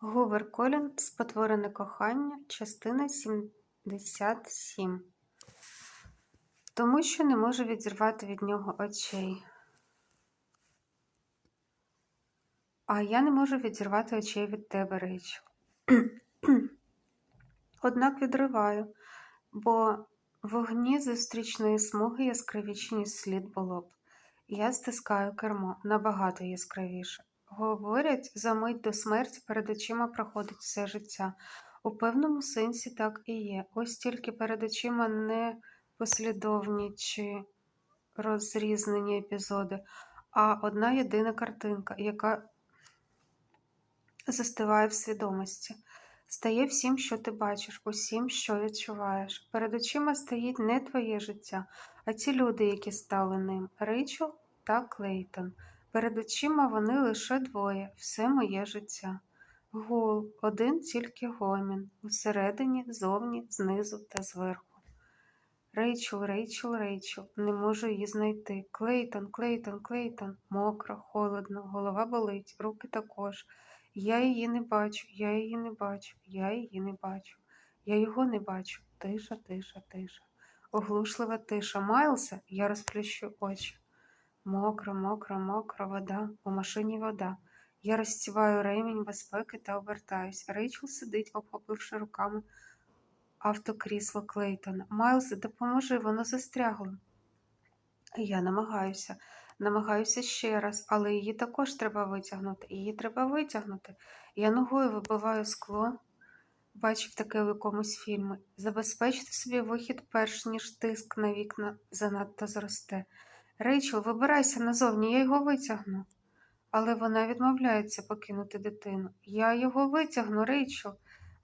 Гувер Колін Спотворене кохання, частина 77. Тому що не можу відірвати від нього очей. А я не можу відірвати очей від тебе, Рейчел. Однак відриваю, бо вогні зустрічної смуги яскравіші, ніж слід було б. Я стискаю кермо набагато яскравіше. Говорять, за мить до смерті перед очима проходить все життя. У певному сенсі так і є. Ось тільки перед очима не послідовні чи розрізнені епізоди, а одна єдина картинка, яка застиває в свідомості. Стає всім, що ти бачиш, усім, що відчуваєш. Перед очима стоїть не твоє життя, а ті люди, які стали ним Рейчел та Клейтон. Перед очима вони лише двоє, все моє життя. Гул, один тільки гомін, усередині, зовні, знизу та зверху. Рейчел, Рейчел, Рейчел, не можу її знайти. Клейтон, Клейтон, Клейтон, мокро, холодно, голова болить, руки також. Я її не бачу, я її не бачу, я її не бачу. Я його не бачу. Тиша, тиша, тиша. Оглушлива тиша. Майлса, я розплющу очі. Мокра, мокра, мокра вода, у машині вода. Я розстіваю ремінь безпеки та обертаюсь. Рейчел сидить, обхопивши руками автокрісло Клейтона. Майлз, допоможи, воно застрягло. Я намагаюся, намагаюся ще раз, але її також треба витягнути. Її треба витягнути. Я ногою вибиваю скло. Бачив таке в якомусь фільмі. Забезпечте собі вихід, перш ніж тиск на вікна занадто зросте. Рейчел, вибирайся назовні, я його витягну. Але вона відмовляється покинути дитину. Я його витягну, Рейчел.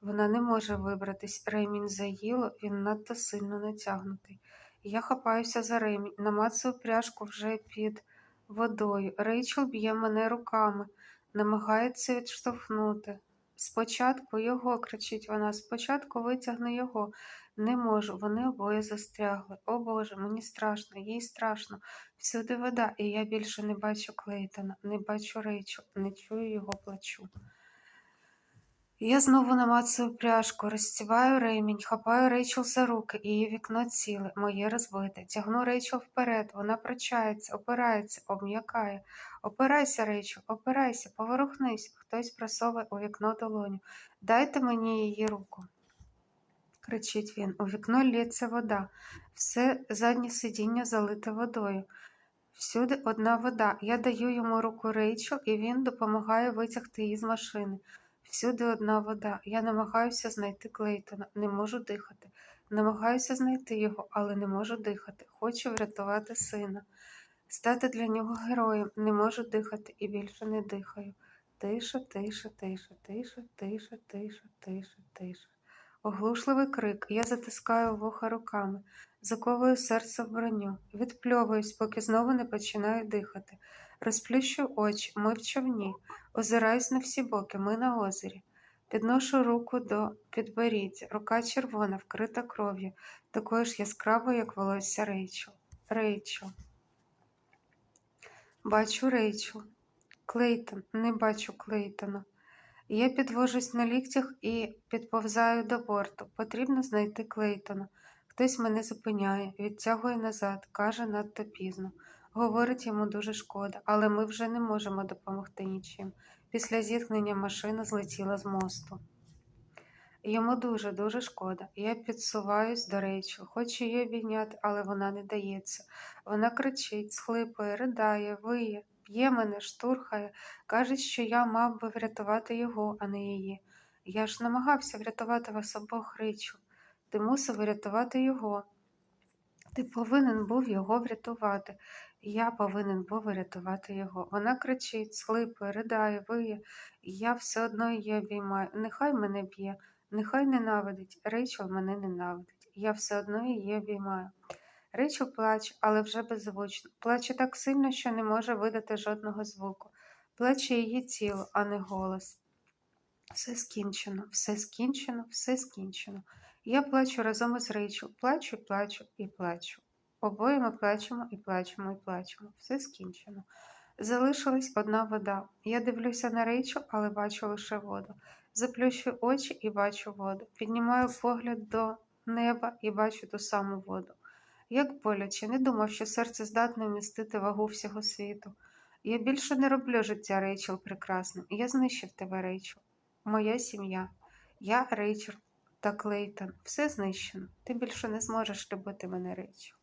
Вона не може вибратись. Ремінь заїло, він надто сильно натягнутий. Я хапаюся за ремінь, намацую пряжку вже під водою. Рейчел б'є мене руками, намагається відштовхнути. Спочатку його, кричить вона, спочатку витягни його. Не можу, вони обоє застрягли. О Боже, мені страшно, їй страшно. Всюди вода, і я більше не бачу Клейтона, не бачу Рейчел, не чую його плачу. Я знову намацую пряжку, розстіваю ремінь, хапаю Рейчел за руки, її вікно ціле, моє розбите. Тягну Рейчел вперед, вона прочається, опирається, обм'якає. Опирайся, Рейчел, опирайся, поворухнись. Хтось просовує у вікно долоню. Дайте мені її руку. Кричить він. У вікно лється вода. Все заднє сидіння залите водою. Всюди одна вода. Я даю йому руку Рейчел, і він допомагає витягти її з машини. Всюди одна вода. Я намагаюся знайти Клейтона, не можу дихати. Намагаюся знайти його, але не можу дихати. Хочу врятувати сина. Стати для нього героєм, не можу дихати і більше не дихаю. Тиша, тиша, тиша, тиша, тиша, тиша, тиша, тиша. Оглушливий крик. Я затискаю вуха руками, заковую серце в броню, відпльовуюсь, поки знову не починаю дихати. Розплющу очі, ми в човні, озираюсь на всі боки, ми на озері. Підношу руку до підборіддя, рука червона, вкрита кров'ю, такою ж яскравою, як волосся Рейчел. Рейчел. Бачу Рейчел. Клейтон, не бачу Клейтона. Я підвожусь на ліктях і підповзаю до борту. Потрібно знайти Клейтона. Хтось мене зупиняє, відтягує назад, каже надто пізно. Говорить йому дуже шкода, але ми вже не можемо допомогти нічим. Після зіткнення машина злетіла з мосту. Йому дуже-дуже шкода. Я підсуваюсь до Рейчел, хочу її обійняти, але вона не дається. Вона кричить, схлипує, ридає, виє, б'є мене, штурхає, каже, що я мав би врятувати його, а не її. Я ж намагався врятувати вас обох Рейчел. Ти мусив врятувати його. Ти повинен був його врятувати. Я повинен був врятувати його. Вона кричить, схлипує, ридає, виє, я все одно її обіймаю. Нехай мене б'є, нехай ненавидить. Рейчел мене ненавидить. Я все одно її обіймаю. Рейчел плаче, але вже беззвучно. Плаче так сильно, що не може видати жодного звуку. Плаче її тіло, а не голос. Все скінчено, все скінчено, все скінчено. Я плачу разом із Рейчел, плачу, плачу і плачу. Обоє ми плачемо і плачемо і плачемо. Все скінчено. Залишилась одна вода. Я дивлюся на Рейчел, але бачу лише воду. Заплющую очі і бачу воду. Піднімаю погляд до неба і бачу ту саму воду. Як боляче, не думав, що серце здатне вмістити вагу всього світу. Я більше не роблю життя Рейчел прекрасним. Я знищив тебе, Рейчел. Моя сім'я. Я Рейчел та Клейтон. Все знищено. Ти більше не зможеш любити мене, Рейчел.